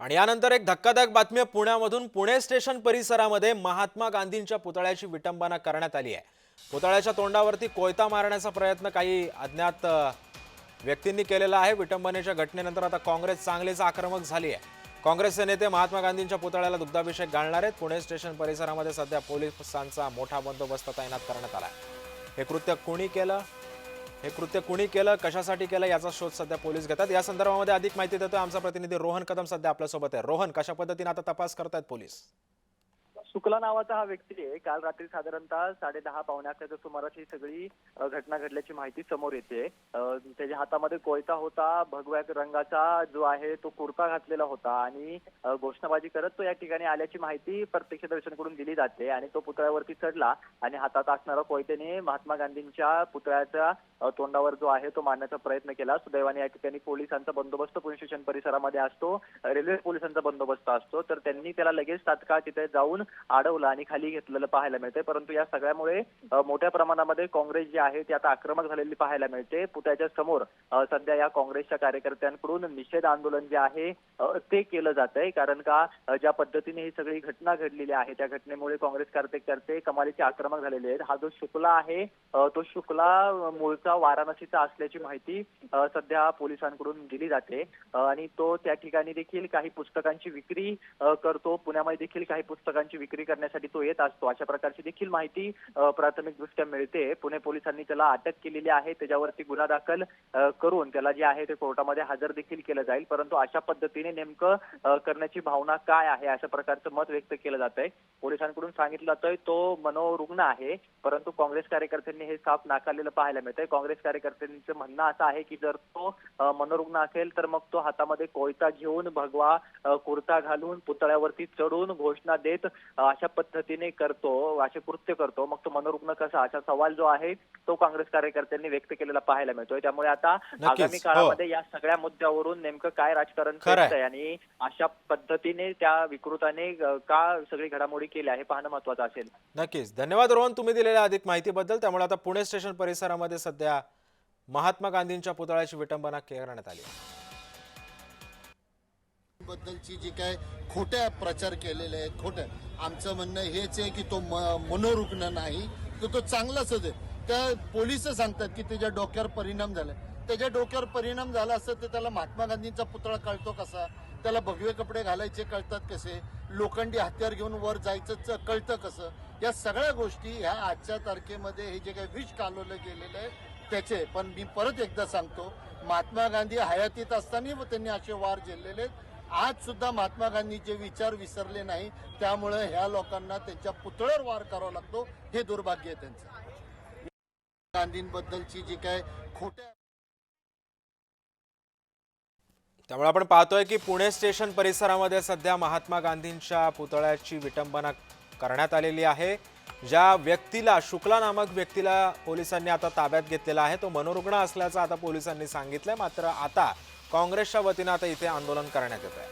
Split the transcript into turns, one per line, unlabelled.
आणि यानंतर एक धक्कादायक बातमी पुण्यामधून पुणे स्टेशन परिसरामध्ये महात्मा गांधींच्या पुतळ्याची विटंबना करण्यात आली आहे. पुतळ्याच्या तोंडावरती कोयता मारण्याचा प्रयत्न काही अज्ञात व्यक्तींनी केलेला आहे. विटंबनेच्या घटनेनंतर आता काँग्रेस चांगलीच आक्रमक झाली आहे. काँग्रेसचे नेते महात्मा गांधींच्या पुतळ्याला दुग्धाभिषेक घालणार आहेत. पुणे स्टेशन परिसरामध्ये सध्या पोलिसांचा मोठा बंदोबस्त तैनात करण्यात आला आहे. हे कृत्य कुणी केलं? हे कृत्य कुणी केलं कशासाठी केलं याचा शोध सध्या पोलीस घेतात. या संदर्भामध्ये अधिक माहिती देतोय आमचा प्रतिनिधी रोहन कदम सध्या आपल्यासोबत आहे. रोहन कशा पद्धतीने आता तपास करतायत पोलीस?
शुक्ला नावाचा हा व्यक्ती आहे. काल रात्री साधारणतः साडे दहा पावणे अकराच्या सुमारास ही सगळी घटना घडल्याची माहिती समोर येते. त्याच्या हातामध्ये कोयता होता. भगव्या रंगाचा जो आहे तो कुर्ता घातलेला होता आणि घोषणाबाजी करत तो या ठिकाणी आल्याची माहिती प्रत्यक्षदर्शनाकडून दिली जाते आणि तो पुतळ्यावरती चढला आणि हातात असणारा कोयत्याने महात्मा गांधींच्या पुतळ्याचा तोंडावर जो आहे तो मारण्याचा प्रयत्न केला. सुदैवाने या ठिकाणी पोलिसांचा बंदोबस्त पोलीस स्टेशन परिसरामध्ये असतो. रेल्वे पोलिसांचा बंदोबस्त असतो. तर त्यांनी त्याला लगेच तात्काळ तिथे जाऊन अडवलं आणि खाली घेतलेलं पाहायला मिळते परंतु या सगळ्यामुळे मोठ्या प्रमाणामध्ये काँग्रेस जी आहे ती आता आक्रमक झालेली पाहायला मिळते. पुत्याच्या समोर सध्या या काँग्रेसच्या कार्यकर्त्यांकडून निषेध आंदोलन जे आहे ते केलं जात आहे कारण का ज्या पद्धतीने ही सगळी घटना घडलेली आहे त्या घटनेमुळे काँग्रेस कार्यकर्ते कमालीचे आक्रमक झालेले आहेत. हा जो शुक्ला आहे तो शुक्ला मूळचा मूळचा वाराणसीचा असल्याची माहिती सध्या पोलिसांकडून दिली जाते. आणि तो त्या ठिकाणी देखील काही पुस्तकांची विक्री करतो. पुण्यामध्ये देखील काही पुस्तकांची विक्री करण्यासाठी तो येत असतो. अशा प्रकारची देखील माहिती प्राथमिकदृष्ट्या मिळते. पुणे पोलिसांनी त्याला अटक केलेली आहे. त्याच्यावरती गुन्हा दाखल करून त्याला जे आहे ते कोर्टामध्ये हजर देखील केलं जाईल. परंतु अशा पद्धतीने नेमकं करण्याची भावना काय आहे? अशा प्रकारचं मत व्यक्त केलं जात आहे पोलिसांकडून सांगितलं जातंय तो मनोरुग्ण आहे. परंतु काँग्रेस कार्यकर्त्यांनी हे साफ नाकारलेलं पाहायला मिळतंय. काँग्रेस कार्यकर्त्यांचं म्हणणं असं आहे की जर तो मनोरुग्ण असेल तर मग तो हातामध्ये कोयता घेऊन भगवा कुर्ता घालून पुतळ्यावरती चढून घोषणा देत अशा पद्धतीने करतो असे कृत्य करतो. मग तो मनोरुग्ण कसा? असा सवाल जो आहे तो काँग्रेस कार्यकर्त्यांनी व्यक्त केलेला पाहायला मिळतोय. त्यामुळे आता आगामी
हो.
काळामध्ये या सगळ्या मुद्द्यावरून नेमकं काय राजकारण. आहे. आणि अशा पद्धतीने त्या विकृताने का सगळी घडामोडी केल्या हे पाहणं महत्वाचं असेल.
नक्कीच. धन्यवाद रोहन तुम्ही दिलेल्या अधिक माहितीबद्दल. त्यामुळे आता पुणे स्टेशन परिसरामध्ये सध्या महात्मा गांधींच्या पुतळ्याची विटंबना करण्यात आली
बद्दलची जी काय खोट्या प्रचार केलेले आहेत खोट्या. आमचं म्हणणं हेच आहे की तो मनोरुग्ण नाही तर तो चांगलाच आहे. त्या पोलीस सांगतात की त्याच्या डोक्यावर परिणाम झाला त्याच्या डोक्यावर परिणाम झाला असतं तर त्याला महात्मा गांधींचा पुतळा कळतो कसा? त्याला भगवे कपडे घालायचे कळतात कसे? लोखंडी हत्यार घेऊन वर जायचं कळतं कसं? या सगळ्या गोष्टी ह्या आजच्या तारखेमध्ये हे जे काही विष कालवलं गेलेलं आहे त्याचे. पण मी परत एकदा सांगतो महात्मा गांधी हयातीत असताना त्यांनी असे वार झेललेले आहेत. आज सुद्धा महात्मा गांधीचे विचार विसरले नाही. त्यामुळे ह्या लोकांना त्यांच्या पुतळ्यावर वार करावा लागतो. हे दुर्भाग्य आहे त्यांचं. गांधींबद्दलची जी काय खोट्या
त्यामुळे आपण पाहतोय की पुणे स्टेशन परिसरामध्ये सध्या महात्मा गांधींच्या पुतळ्याची विटंबना करण्यात आलेली आहे. ज्या व्यक्तीला शुक्ला नामक व्यक्तीला पोलिसांनी आता ताब्यात घेतलेला आहे तो मनोरुग्ण असल्याचं आता पोलिसांनी सांगितलंय. मात्र आता काँग्रेसच्या वतीनं आता इथे आंदोलन करण्यात येत आहे.